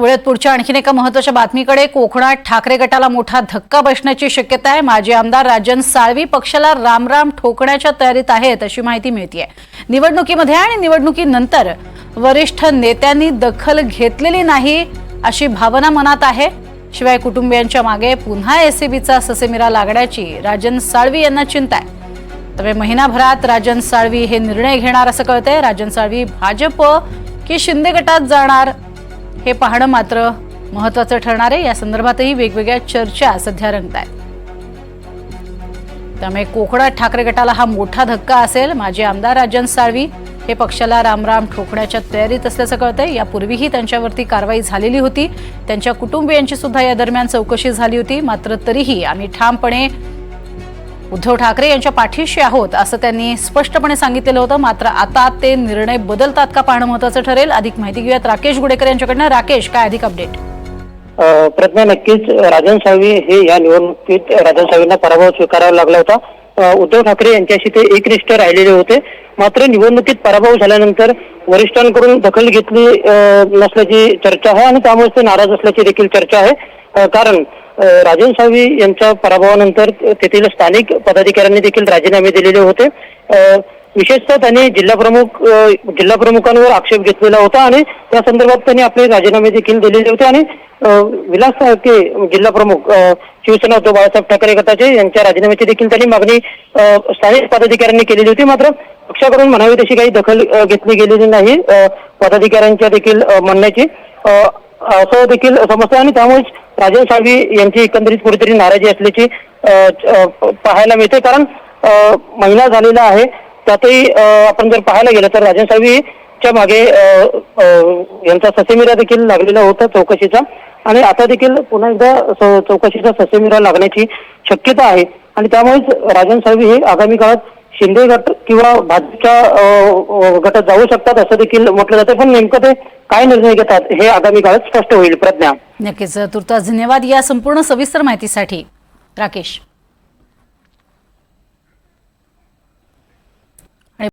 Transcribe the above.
वेळेत पुढच्या आणखीन एका महत्त्वाच्या बातमीकडे कोकणात ठाकरे गटाला मोठा धक्का बसण्याची शक्यता आहे. माजी आमदार राजन साळवी पक्षाला रामराम ठोकण्याच्या तयारीत आहेत अशी माहिती मिळतीये. निवडणुकीमध्ये आणि निवडणुकीनंतर वरिष्ठ नेत्यांनी दखल घेतलेली नाही अशी भावना मनात आहे. शिवाय कुटुंबियांच्या मागे पुन्हा एसीबीचा ससेमिरा लागण्याची राजन साळवी यांना चिंता आहे. त्यामुळे महिनाभरात राजन साळवी हे निर्णय घेणार असं कळतंय. राजन साळवी भाजप की शिंदे गटात जाणार हे पाहणं मात्र महत्वाचं ठरणार आहे. या संदर्भातही वेगवेगळ्या चर्चा सध्या रंगत आहेत त्यामुळे कोकणात ठाकरे गटाला हा मोठा धक्का असेल. माजी आमदार राजन साळवी हे पक्षाला रामराम ठोकण्याच्या तयारीत असल्याचं कळतंय. यापूर्वीही त्यांच्यावरती कारवाई झालेली होती. त्यांच्या कुटुंबियांची सुद्धा या दरम्यान चौकशी झाली होती. मात्र तरीही आम्ही ठामपणे उद्धव ठाकरे यांच्या पाठीशी आहोत असं त्यांनी स्पष्टपणे सांगितलेलं होतं. मात्र आता ते निर्णय बदलतात का पाहणं महत्वाचं ठरेल? अधिक माहिती घेऊयात राकेश गुडेकर यांच्याकडनं. राकेश काय अधिक अपडेट प्रज्ञा नक्कीच राजन साळवी हे या निवडणुकीत राजन साळवींना पराभव स्वीकारावा लागला होता. उद्धव ठाकरे यांच्याशी ते एकनिष्ठ राहिलेले होते. मात्र निवडणुकीत पराभव झाल्यानंतर वरिष्ठांकडून दखल घेतली नसल्याची चर्चा आहे आणि त्यामुळे ते नाराज असल्याची देखील चर्चा आहे. कारण राजन साळवी यांच्या पराभवानंतर तेथील स्थानिक पदाधिकाऱ्यांनी देखील राजीनामे दिलेले होते. विशेषतः त्यांनी जिल्हा प्रमुख जिल्हा प्रमुखांवर आक्षेप घेतलेला होता आणि त्या संदर्भात त्यांनी आपले राजीनामे देखील दिलेले होते आणि विलास साळके जिल्हा प्रमुख शिवसेना उद्धव बाळासाहेब ठाकरे गटाचे यांच्या राजीनाम्याची देखील त्यांनी मागणी स्थानिक पदाधिकाऱ्यांनी केलेली होती. मात्र पक्षाकडून म्हणावी तशी काही दखल घेतली गेलेली नाही. पदाधिकाऱ्यांच्या देखील म्हणण्याची असं देखील समजतं. आणि त्यामुळेच राजन साळवी यांची एकंदरीत कुठेतरी नाराजी असल्याची पाहायला मिळते. कारण महिना झालेला आहे. त्यातही आपण जर पाहायला गेलं तर राजन च्या मागे यांचा ससेमिरा देखील लागलेला होता चौकशीचा. आणि आता देखील पुन्हा एकदा चौकशीचा ससेमिरा लागण्याची शक्यता आहे. आणि त्यामुळेच राजन साळवी हे आगामी काळात शिंदे गट किंवा भाजपच्या गटात जाऊ शकतात असं देखील म्हटलं जातं. पण नेमकं ते काय निर्णय घेतात हे आगामी काळात स्पष्ट होईल. प्रज्ञा. नक्कीच. तुर्तास धन्यवाद या संपूर्ण सविस्तर माहितीसाठी. राकेश.